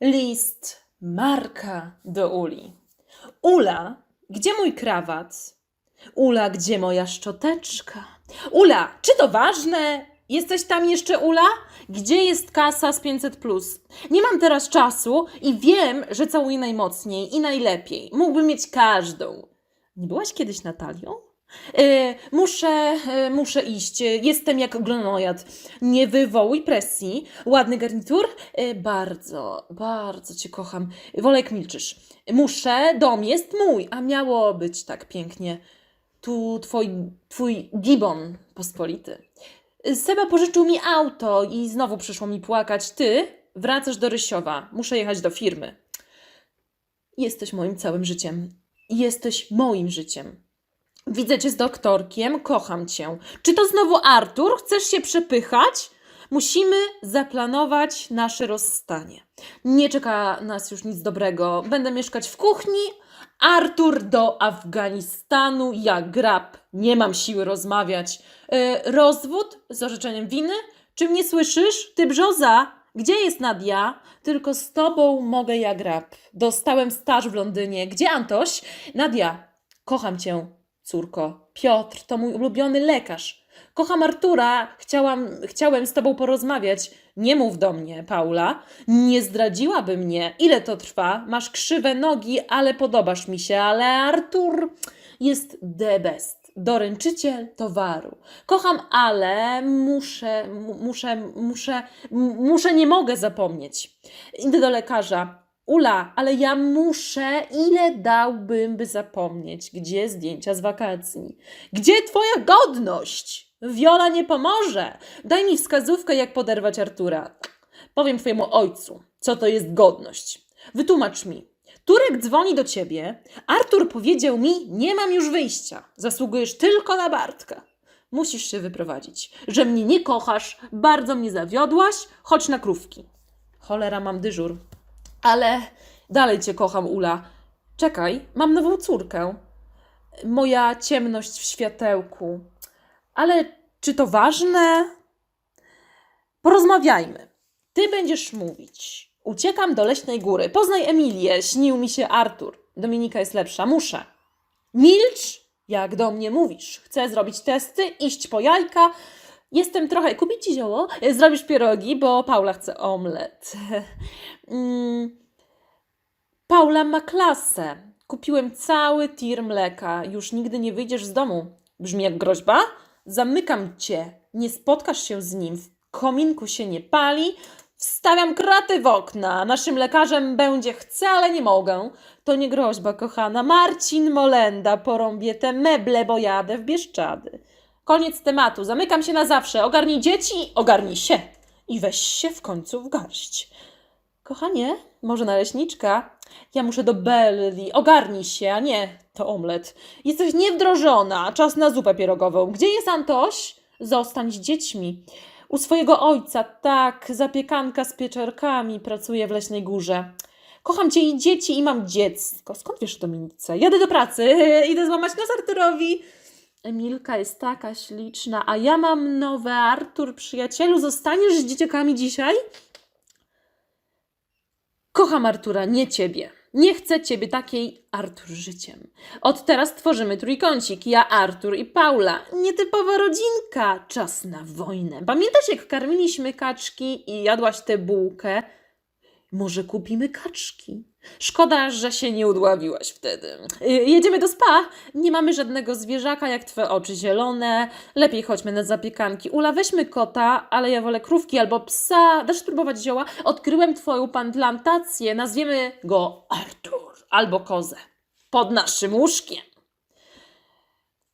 List Marka do Uli. Ula, gdzie mój krawat? Ula, gdzie moja szczoteczka? Ula, czy to ważne? Jesteś tam jeszcze, Ula? Gdzie jest kasa z 500? Plus? Nie mam teraz czasu i wiem, że całuję najmocniej i najlepiej. Mógłbym mieć każdą. Nie byłaś kiedyś Natalią? E, muszę, e, muszę iść. Jestem jak glonojad. Nie wywołuj presji. Ładny garnitur? E, bardzo, bardzo cię kocham. Wolę jak milczysz. Muszę, dom jest mój, a miało być tak pięknie. Tu twój, twój gibon pospolity. Seba pożyczył mi auto i znowu przyszło mi płakać. Ty wracasz do Rysiowa. Muszę jechać do firmy. Jesteś moim całym życiem. Jesteś moim życiem. Widzę cię z doktorkiem, kocham cię. Czy to znowu Artur? Chcesz się przepychać? Musimy zaplanować nasze rozstanie. Nie czeka nas już nic dobrego. Będę mieszkać w kuchni. Artur do Afganistanu, ja grab. Nie mam siły rozmawiać. E, rozwód z orzeczeniem winy? Czy mnie słyszysz? Ty brzoza! Gdzie jest Nadia? Tylko z tobą mogę ja grab. Dostałem staż w Londynie. Gdzie Antoś? Nadia, kocham cię, córko. Piotr to mój ulubiony lekarz. Kocham Artura, chciałam, chciałem z tobą porozmawiać. Nie mów do mnie, Paula. Nie zdradziłaby mnie. Ile to trwa? Masz krzywe nogi, ale podobasz mi się, ale Artur jest the best. Doręczyciel towaru. Kocham, ale muszę, mu- muszę, muszę, muszę, nie mogę zapomnieć. Idę do lekarza. Ula, ale ja muszę, ile dałbym, by zapomnieć? Gdzie zdjęcia z wakacji? Gdzie twoja godność? Wiola nie pomoże. Daj mi wskazówkę, jak poderwać Artura. Powiem twojemu ojcu, co to jest godność. Wytłumacz mi. Turek dzwoni do ciebie. Artur powiedział mi, nie mam już wyjścia. Zasługujesz tylko na Bartka. Musisz się wyprowadzić. Że mnie nie kochasz, bardzo mnie zawiodłaś, chodź na krówki. Cholera, mam dyżur. Ale dalej cię kocham, Ula. Czekaj, mam nową córkę. Moja ciemność w światełku. Ale czy to ważne? Porozmawiajmy. Ty będziesz mówić. Uciekam do leśnej góry. Poznaj Emilię. Śnił mi się Artur. Dominika jest lepsza. Muszę. Milcz, jak do mnie mówisz. Chcę zrobić testy, iść po jajka. Jestem trochę. Kupić ci zioło? Zrobisz pierogi, bo Paula chce omlet. Mm, Paula ma klasę. Kupiłem cały tir mleka. Już nigdy nie wyjdziesz z domu. Brzmi jak groźba? Zamykam cię. Nie spotkasz się z nim. W kominku się nie pali. Wstawiam kraty w okna. Naszym lekarzem będzie chcę, ale nie mogę. To nie groźba, kochana. Marcin Molenda porąbie te meble, bo jadę w Bieszczady. Koniec tematu. Zamykam się na zawsze. Ogarnij dzieci, ogarnij się. I weź się w końcu w garść. Kochanie, może naleśniczka? Ja muszę do Belli. Ogarnij się, a nie to omlet. Jesteś niewdrożona. Czas na zupę pierogową. Gdzie jest Antoś? Zostań z dziećmi. U swojego ojca, tak, zapiekanka z pieczarkami pracuje w Leśnej Górze. Kocham cię i dzieci i mam dziecko. Skąd wiesz Dominice? Jadę do pracy, idę złamać nos Arturowi. Emilka jest taka śliczna, a ja mam nowe. Artur, przyjacielu, zostaniesz z dzieciakami dzisiaj? Kocham Artura, nie ciebie. Nie chcę ciebie takiej Artur życiem. Od teraz tworzymy trójkącik. Ja, Artur i Paula. Nietypowa rodzinka. Czas na wojnę. Pamiętasz, jak karmiliśmy kaczki i jadłaś tę bułkę? Może kupimy kaczki? Szkoda, że się nie udławiłaś wtedy. Y, jedziemy do spa. Nie mamy żadnego zwierzaka, jak twoje oczy zielone. Lepiej chodźmy na zapiekanki. Ula, weźmy kota, ale ja wolę krówki albo psa. Dasz spróbować zioła? Odkryłem twoją plantację. Nazwiemy go Artur albo kozę. Pod naszym łóżkiem.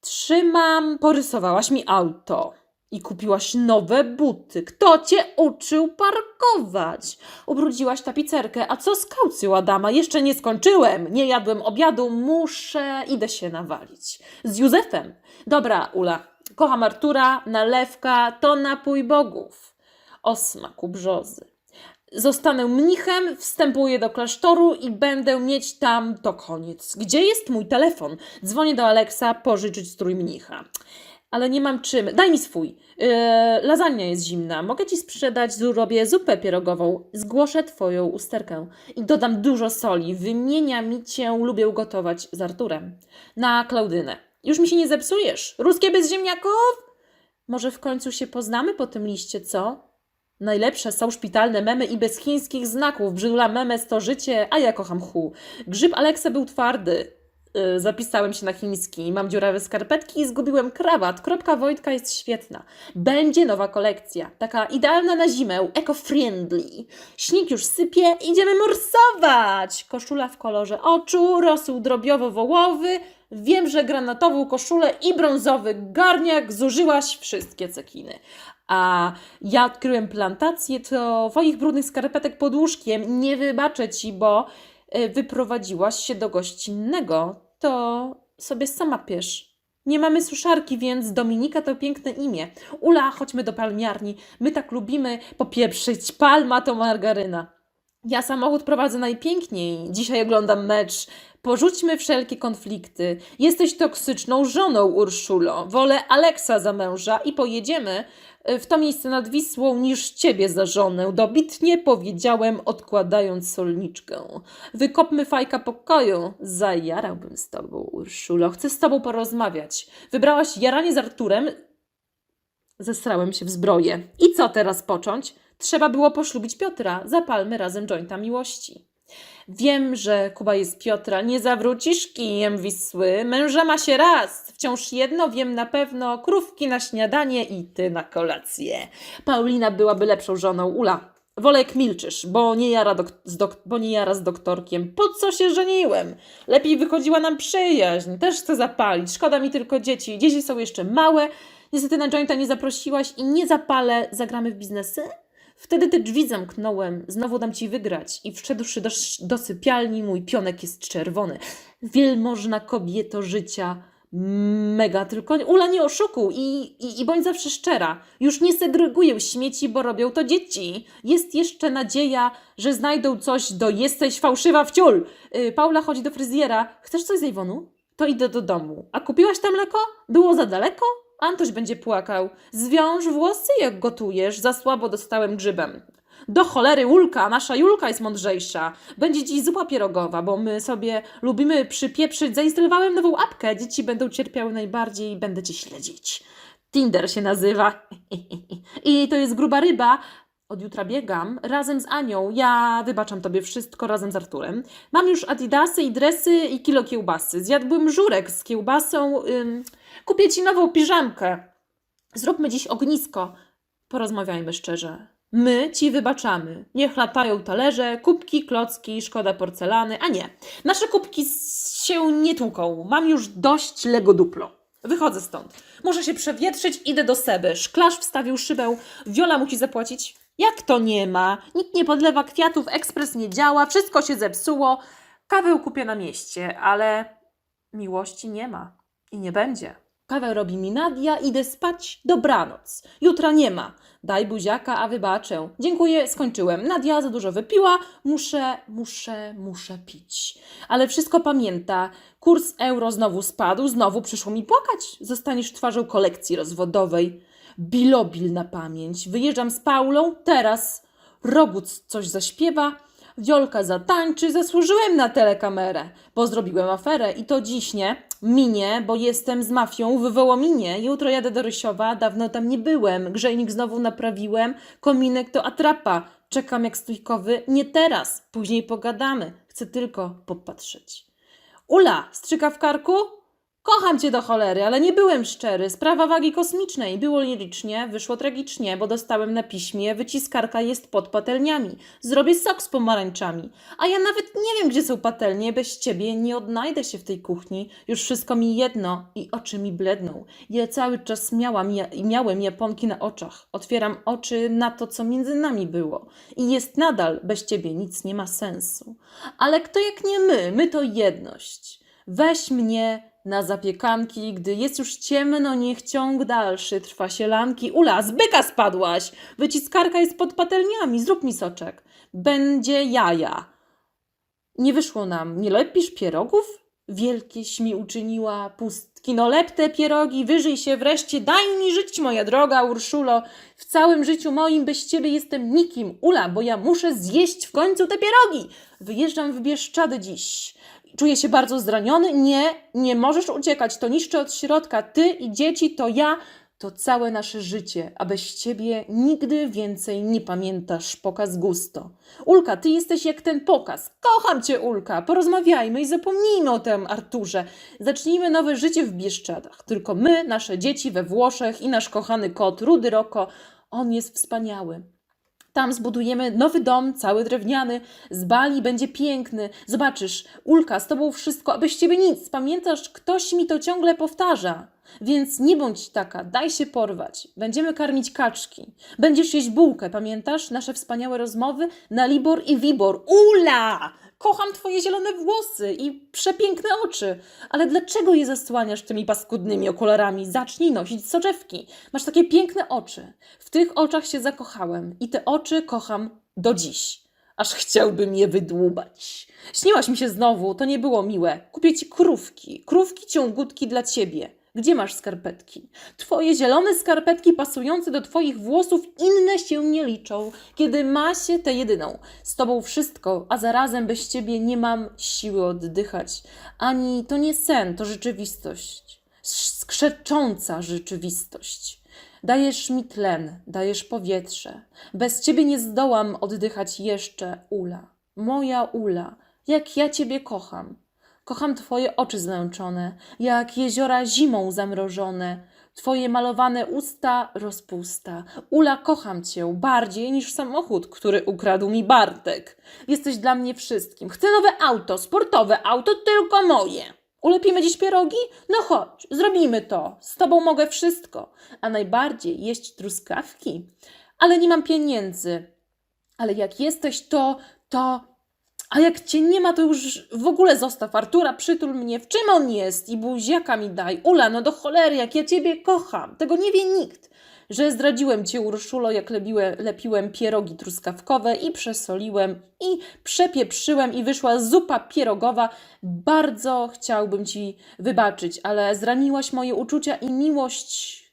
Trzymam, porysowałaś mi auto i kupiłaś nowe buty. Kto cię uczył parkować? Ubrudziłaś tapicerkę. A co z kaucją Adama? Jeszcze nie skończyłem. Nie jadłem obiadu. Muszę, idę się nawalić. Z Józefem. Dobra, Ula. Kocham Artura. Nalewka to napój bogów. O smaku brzozy. Zostanę mnichem, wstępuję do klasztoru i będę mieć tam to koniec. Gdzie jest mój telefon? Dzwonię do Aleksa pożyczyć strój mnicha. Ale nie mam czym. Daj mi swój. Yy, lasagna jest zimna. Mogę ci sprzedać, zrobię zupę pierogową. Zgłoszę twoją usterkę i dodam dużo soli. Wymienia mi cię, lubię gotować z Arturem. Na Klaudynę. Już mi się nie zepsujesz. Ruskie bez ziemniaków? Może w końcu się poznamy po tym liście, co? Najlepsze są szpitalne memy i bez chińskich znaków. Brzydula memes to życie, a ja kocham hu. Grzyb Aleksa był twardy. Yy, zapisałem się na chiński. Mam dziurawe skarpetki i zgubiłem krawat. Kropka Wojtka jest świetna. Będzie nowa kolekcja. Taka idealna na zimę, eco-friendly. Śnieg już sypie, idziemy morsować. Koszula w kolorze oczu, rosół drobiowo-wołowy. Wiem, że granatową koszulę i brązowy garniak zużyłaś wszystkie cekiny. A ja odkryłem plantację twoich brudnych skarpetek pod łóżkiem. Nie wybaczę ci, bo y, wyprowadziłaś się do gościnnego. To sobie sama piesz. Nie mamy suszarki, więc Dominika to piękne imię. Ula, chodźmy do palmiarni. My tak lubimy popieprzyć. Palma to margaryna. Ja samochód prowadzę najpiękniej. Dzisiaj oglądam mecz. Porzućmy wszelkie konflikty. Jesteś toksyczną żoną, Urszulo. Wolę Aleksa za męża i pojedziemy y, w to miejsce nad Wisłą niż ciebie za żonę. Dobitnie powiedziałem, odkładając solniczkę. Wykopmy fajka pokoju. Zajarałbym z tobą, Urszulo. Chcę z tobą porozmawiać. Wybrałaś jaranie z Arturem? Zesrałem się w zbroję. I co teraz począć? Trzeba było poślubić Piotra. Zapalmy razem jointa miłości. Wiem, że Kuba jest Piotra. Nie zawrócisz kijem Wisły. Męża ma się raz. Wciąż jedno wiem na pewno. Krówki na śniadanie i ty na kolację. Paulina byłaby lepszą żoną. Ula, wolę jak milczysz, bo nie, jara bo nie jara z doktorkiem. Po co się żeniłem? Lepiej wychodziła nam przyjaźń. Też chcę zapalić. Szkoda mi tylko dzieci. Dzieci są jeszcze małe. Niestety na jointa nie zaprosiłaś i nie zapalę. Zagramy w biznesy? Wtedy te drzwi zamknąłem, znowu dam ci wygrać i wszedłszy do, do sypialni mój pionek jest czerwony. Wielmożna kobieto życia, mega, tylko Ula nie oszukuj i, i, i bądź zawsze szczera. Już nie segreguję śmieci, bo robią to dzieci. Jest jeszcze nadzieja, że znajdą coś do jesteś fałszywa wciul. Yy, Paula chodzi do fryzjera. Chcesz coś z Iwonu? To idę do domu. A kupiłaś tam mleko? Było za daleko? Antoś będzie płakał. Zwiąż włosy, jak gotujesz. Za słabo dostałem grzybem. Do cholery, Ulka, nasza Julka jest mądrzejsza. Będzie dziś zupa pierogowa, bo my sobie lubimy przypieprzyć. Zainstalowałem nową apkę. Dzieci będą cierpiały najbardziej i będę cię śledzić. Tinder się nazywa. I to jest gruba ryba. Od jutra biegam razem z Anią. Ja wybaczam tobie wszystko razem z Arturem. Mam już adidasy i dresy i kilo kiełbasy. Zjadłbym żurek z kiełbasą. Ym, kupię ci nową piżamkę. Zróbmy dziś ognisko. Porozmawiajmy szczerze. My ci wybaczamy. Niech latają talerze, kubki, klocki, szkoda porcelany. A nie, nasze kubki się nie tłuką. Mam już dość Lego Duplo. Wychodzę stąd. Muszę się przewietrzyć, idę do Seby. Szklarz wstawił szybę. Wiola musi zapłacić. Jak to nie ma? Nikt nie podlewa kwiatów, ekspres nie działa, wszystko się zepsuło. Kawę kupię na mieście, ale miłości nie ma i nie będzie. Kawę robi mi Nadia, idę spać, dobranoc. Jutra nie ma. Daj buziaka, a wybaczę. Dziękuję, skończyłem. Nadia za dużo wypiła, muszę, muszę, muszę pić. Ale wszystko pamięta. Kurs euro znowu spadł, znowu przyszło mi płakać. Zostaniesz twarzą kolekcji rozwodowej. Bilobil na pamięć. Wyjeżdżam z Paulą, teraz Roguc coś zaśpiewa, Wiolka zatańczy, zasłużyłem na telekamerę, bo zrobiłem aferę i to dziś nie, minie, bo jestem z mafią w Wołominie. Jutro jadę do Rysiowa, dawno tam nie byłem, grzejnik znowu naprawiłem, kominek to atrapa, czekam jak stójkowy, nie teraz, później pogadamy, chcę tylko popatrzeć. Ula, strzyka w karku? Kocham cię do cholery, ale nie byłem szczery. Sprawa wagi kosmicznej. Było lirycznie, wyszło tragicznie, bo dostałem na piśmie, wyciskarka jest pod patelniami. Zrobię sok z pomarańczami. A ja nawet nie wiem, gdzie są patelnie. Bez ciebie nie odnajdę się w tej kuchni. Już wszystko mi jedno i oczy mi bledną. Ja cały czas miałam, ja, miałem japonki na oczach. Otwieram oczy na to, co między nami było. I jest nadal, bez ciebie nic nie ma sensu. Ale kto jak nie my? My to jedność. Weź mnie na zapiekanki, gdy jest już ciemno, niech ciąg dalszy trwa sielanki. Ula, z byka spadłaś! Wyciskarka jest pod patelniami, zrób mi soczek. Będzie jaja. Nie wyszło nam. Nie lepisz pierogów? Wielkieś mi uczyniła pustki, no lepte pierogi, wyżyj się wreszcie, daj mi żyć, moja droga Urszulo. W całym życiu moim bez ciebie jestem nikim, Ula, bo ja muszę zjeść w końcu te pierogi. Wyjeżdżam w Bieszczady dziś. Czuję się bardzo zraniony. Nie, nie możesz uciekać, to niszczy od środka. Ty i dzieci, to ja, to całe nasze życie, a bez ciebie nigdy więcej nie pamiętasz pokaz gusto. Ulka, ty jesteś jak ten pokaz. Kocham cię, Ulka. Porozmawiajmy i zapomnijmy o tym Arturze. Zacznijmy nowe życie w Bieszczadach. Tylko my, nasze dzieci we Włoszech i nasz kochany kot Rudy Roko. On jest wspaniały. Tam zbudujemy nowy dom, cały drewniany, z bali będzie piękny. Zobaczysz, Ulka, z tobą wszystko, a bez ciebie nic. Pamiętasz, ktoś mi to ciągle powtarza. Więc nie bądź taka, daj się porwać. Będziemy karmić kaczki. Będziesz jeść bułkę, pamiętasz nasze wspaniałe rozmowy na Libor i Wibor? Ula! Kocham twoje zielone włosy i przepiękne oczy. Ale dlaczego je zasłaniasz tymi paskudnymi okularami? Zacznij nosić soczewki. Masz takie piękne oczy. W tych oczach się zakochałem i te oczy kocham do dziś. Aż chciałbym je wydłubać. Śniłaś mi się znowu, to nie było miłe. Kupię ci krówki, krówki ciągutki dla ciebie. Gdzie masz skarpetki? Twoje zielone skarpetki pasujące do twoich włosów inne się nie liczą, kiedy ma się tę jedyną. Z tobą wszystko, a zarazem bez ciebie nie mam siły oddychać. Ani to nie sen, to rzeczywistość. Skrzecząca rzeczywistość. Dajesz mi tlen, dajesz powietrze. Bez ciebie nie zdołam oddychać jeszcze, Ula. Moja Ula, jak ja ciebie kocham. Kocham twoje oczy zmęczone, jak jeziora zimą zamrożone. Twoje malowane usta rozpusta. Ula, kocham cię bardziej niż samochód, który ukradł mi Bartek. Jesteś dla mnie wszystkim. Chcę nowe auto, sportowe auto, tylko moje. Ulepimy dziś pierogi? No chodź, zrobimy to. Z tobą mogę wszystko. A najbardziej jeść truskawki. Ale nie mam pieniędzy. Ale jak jesteś, to, to, a jak cię nie ma, to już w ogóle zostaw Artura, przytul mnie, w czym on jest i buziaka mi daj. Ula, no do cholery, jak ja ciebie kocham. Tego nie wie nikt. Że zdradziłem cię, Urszulo, jak lepiłem, lepiłem pierogi truskawkowe i przesoliłem i przepieprzyłem i wyszła zupa pierogowa. Bardzo chciałbym ci wybaczyć, ale zraniłaś moje uczucia i miłość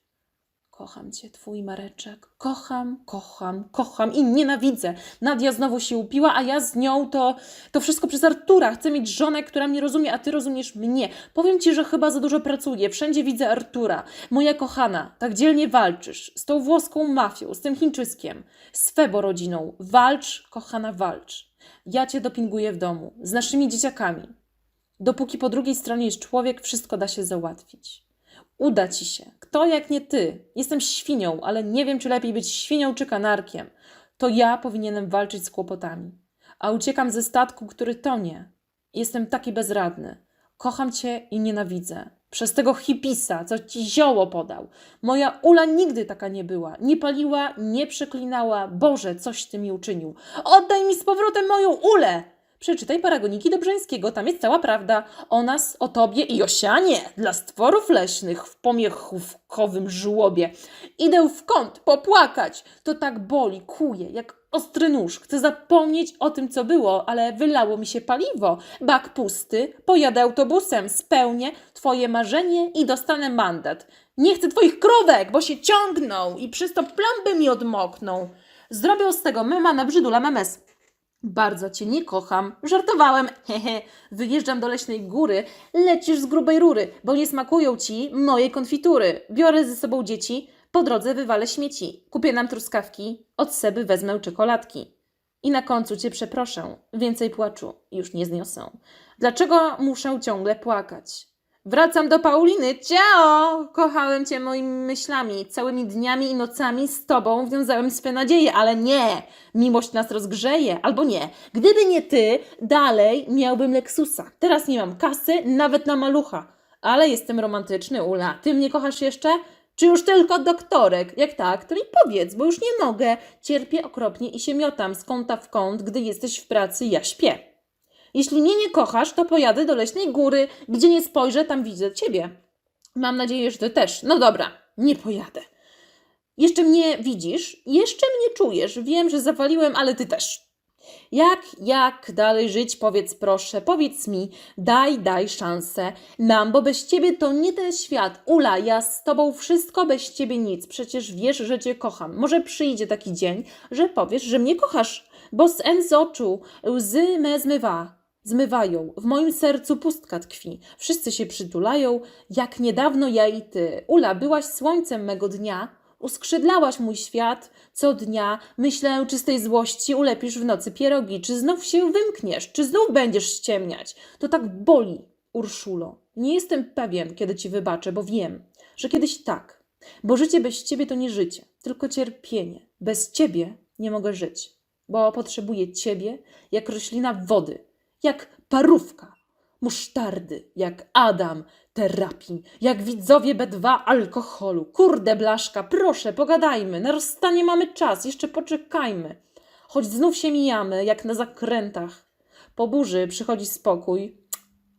Kocham cię, twój Mareczek. Kocham, kocham, kocham i nienawidzę. Nadia znowu się upiła, a ja z nią to, to wszystko przez Artura. Chcę mieć żonę, która mnie rozumie, a ty rozumiesz mnie. Powiem ci, że chyba za dużo pracuję. Wszędzie widzę Artura. Moja kochana, tak dzielnie walczysz. Z tą włoską mafią, z tym Chińczyskiem, z Febo rodziną. Walcz, kochana, walcz. Ja cię dopinguję w domu, z naszymi dzieciakami. Dopóki po drugiej stronie jest człowiek, wszystko da się załatwić. Uda ci się. Kto jak nie ty? Jestem świnią, ale nie wiem, czy lepiej być świnią czy kanarkiem. To ja powinienem walczyć z kłopotami. A uciekam ze statku, który tonie. Jestem taki bezradny. Kocham cię i nienawidzę. Przez tego hipisa, co ci zioło podał. Moja Ula nigdy taka nie była. Nie paliła, nie przeklinała. Boże, coś ty mi uczynił. Oddaj mi z powrotem moją Ulę! Przeczytaj paragoniki Dobrzańskiego, tam jest cała prawda o nas, o tobie i o sianie dla stworów leśnych w pomiechówkowym żłobie. Idę w kąt popłakać, to tak boli, kuje, jak ostry nóż. Chcę zapomnieć o tym, co było, ale wylało mi się paliwo. Bak pusty, pojadę autobusem, spełnię twoje marzenie i dostanę mandat. Nie chcę twoich krówek, bo się ciągną i przez to mi odmokną. Zrobią z tego mema na brzydula memes. Bardzo cię nie kocham. Żartowałem. Hehe. Wyjeżdżam do leśnej góry. Lecisz z grubej rury, bo nie smakują ci moje konfitury. Biorę ze sobą dzieci. Po drodze wywalę śmieci. Kupię nam truskawki. Od Seby wezmę czekoladki. I na końcu cię przeproszę. Więcej płaczu już nie zniosę. Dlaczego muszę ciągle płakać? Wracam do Pauliny. Ciao! Kochałem cię moimi myślami. Całymi dniami i nocami z tobą wiązałem swe nadzieje, ale nie! Miłość nas rozgrzeje, albo nie. Gdyby nie ty, dalej miałbym Lexusa. Teraz nie mam kasy, nawet na malucha. Ale jestem romantyczny, Ula. Ty mnie kochasz jeszcze? Czy już tylko doktorek? Jak tak, to mi powiedz, bo już nie mogę. Cierpię okropnie i się miotam z kąta w kąt, gdy jesteś w pracy, ja śpię. Jeśli mnie nie kochasz, to pojadę do leśnej góry. Gdzie nie spojrzę, tam widzę ciebie. Mam nadzieję, że ty też. No dobra, nie pojadę. Jeszcze mnie widzisz, jeszcze mnie czujesz. Wiem, że zawaliłem, ale ty też. Jak, jak dalej żyć, powiedz proszę, powiedz mi, daj, daj szansę nam, bo bez ciebie to nie ten świat. Ula, ja z tobą wszystko, bez ciebie nic. Przecież wiesz, że cię kocham. Może przyjdzie taki dzień, że powiesz, że mnie kochasz, bo z en z oczu łzy me zmywa. Zmywają, w moim sercu pustka tkwi. Wszyscy się przytulają, jak niedawno ja i ty. Ula, byłaś słońcem mego dnia, uskrzydlałaś mój świat. Co dnia myślę czystej złości, ulepisz w nocy pierogi. Czy znów się wymkniesz? Czy znów będziesz ściemniać? To tak boli, Urszulo. Nie jestem pewien, kiedy ci wybaczę, bo wiem, że kiedyś tak. Bo życie bez ciebie to nie życie, tylko cierpienie. Bez ciebie nie mogę żyć, bo potrzebuję ciebie jak roślina wody, jak parówka, musztardy, jak Adam terapii, jak widzowie B2 alkoholu. Kurde blaszka, proszę, pogadajmy, na rozstanie mamy czas, jeszcze poczekajmy. Choć znów się mijamy, jak na zakrętach. Po burzy przychodzi spokój,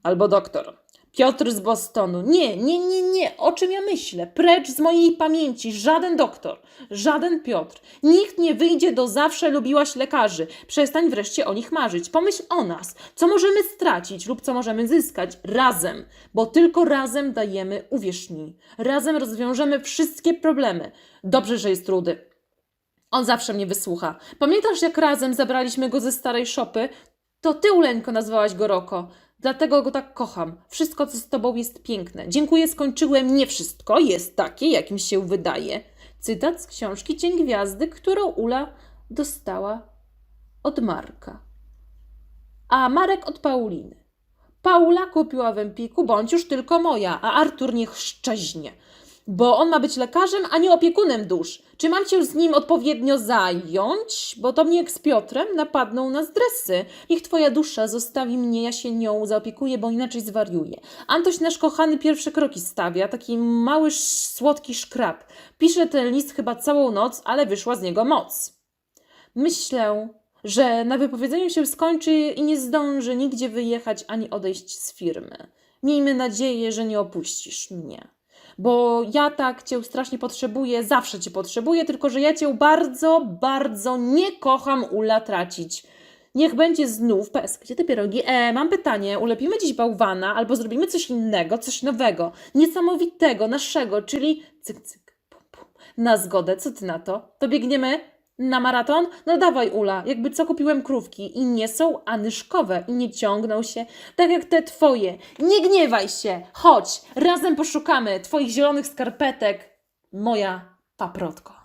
albo doktor. Piotr z Bostonu. Nie, nie, nie, nie. O czym ja myślę? Precz z mojej pamięci. Żaden doktor, żaden Piotr. Nikt nie wyjdzie do zawsze lubiłaś lekarzy. Przestań wreszcie o nich marzyć. Pomyśl o nas. Co możemy stracić lub co możemy zyskać razem, bo tylko razem dajemy, uwierz mi, razem rozwiążemy wszystkie problemy. Dobrze, że jest rudy. On zawsze mnie wysłucha. Pamiętasz, jak razem zabraliśmy go ze starej szopy? To ty, Uleńko, nazwałaś go Roko. Dlatego go tak kocham. Wszystko, co z tobą jest piękne. Dziękuję, skończyłem. Nie wszystko jest takie, jakim się wydaje. Cytat z książki Cień Gwiazdy, którą Ula dostała od Marka. A Marek od Pauliny. Paula kupiła w Empiku, bądź już tylko moja, a Artur niech szczeźnie. Bo on ma być lekarzem, a nie opiekunem dusz. Czy mam się z nim odpowiednio zająć? Bo to mnie jak z Piotrem napadną na stresy. Niech twoja dusza zostawi mnie, ja się nią zaopiekuję, bo inaczej zwariuję. Antoś nasz kochany pierwsze kroki stawia, taki mały, słodki szkrab. Pisze ten list chyba całą noc, ale wyszła z niego moc. Myślę, że na wypowiedzeniu się skończy i nie zdąży nigdzie wyjechać ani odejść z firmy. Miejmy nadzieję, że nie opuścisz mnie. Bo ja tak cię strasznie potrzebuję, zawsze cię potrzebuję, tylko że ja cię bardzo, bardzo nie kocham Ula tracić. Niech będzie znów PS. Gdzie te pierogi? E, mam pytanie. Ulepimy dziś bałwana albo zrobimy coś innego, coś nowego, niesamowitego, naszego, czyli cyk, cyk, pum, pum. Na zgodę, co ty na to? To biegniemy na maraton? No dawaj, Ula, jakby co kupiłem krówki i nie są anyszkowe i nie ciągną się tak jak te twoje. Nie gniewaj się, chodź, razem poszukamy twoich zielonych skarpetek, moja paprotko.